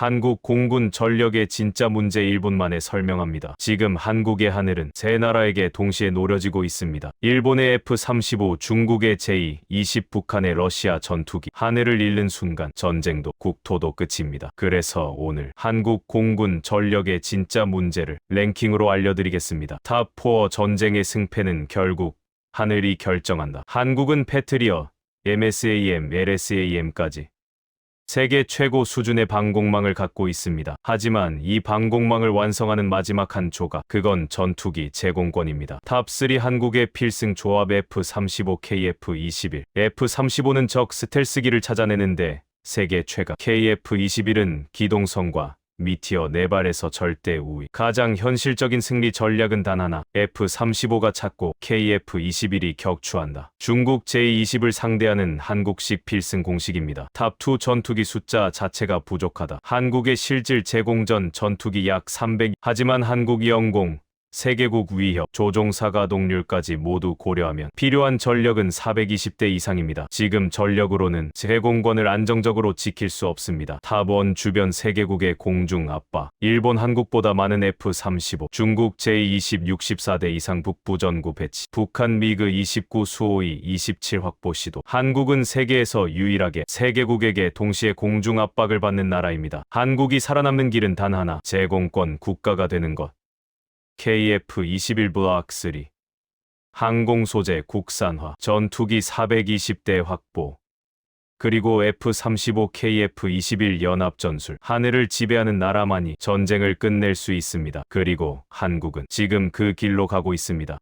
한국 공군 전력의 진짜 문제 1분 만에 설명합니다. 지금 한국의 하늘은 세 나라에게 동시에 노려지고 있습니다. 일본의 F-35, 중국의 J-20, 북한의 러시아 전투기. 하늘을 잃는 순간 전쟁도 국토도 끝입니다. 그래서 오늘 한국 공군 전력의 진짜 문제를 랭킹으로 알려드리겠습니다. 탑4 전쟁의 승패는 결국 하늘이 결정한다. 한국은 패트리어, MSAM, LSAM까지 세계 최고 수준의 방공망을 갖고 있습니다. 하지만 이 방공망을 완성하는 마지막 한 조각, 그건 전투기 제공권입니다. 탑3 한국의 필승 조합 F-35, KF-21. F-35는 적 스텔스기를 찾아내는데 세계 최강. KF-21은 기동성과 미티어 네발에서 절대 우위. 가장 현실적인 승리 전략은 단 하나. F-35가 찾고 KF-21이 격추한다. 중국 J-20을 상대하는 한국식 필승 공식입니다. 탑2 전투기 숫자 자체가 부족하다. 한국의 실질 제공 전 전투기 약 300. 하지만 한국 영공 세계국 위협, 조종사 가 동률까지 모두 고려하면 필요한 전력은 420대 이상입니다. 지금 전력으로는 제공권을 안정적으로 지킬 수 없습니다. 탑원 주변 세계국의 공중 압박, 일본 한국보다 많은 F-35, 중국 J-20 64대 이상 북부 전구 배치, 북한 미그 29 수호이 27 확보 시도. 한국은 세계에서 유일하게 세계국에게 동시에 공중 압박을 받는 나라입니다. 한국이 살아남는 길은 단 하나, 제공권 국가가 되는 것. KF-21 블록 3 항공 소재 국산화 전투기 420대 확보 그리고 F-35 KF-21 연합 전술 하늘을 지배하는 나라만이 전쟁을 끝낼 수 있습니다. 그리고 한국은 지금 그 길로 가고 있습니다.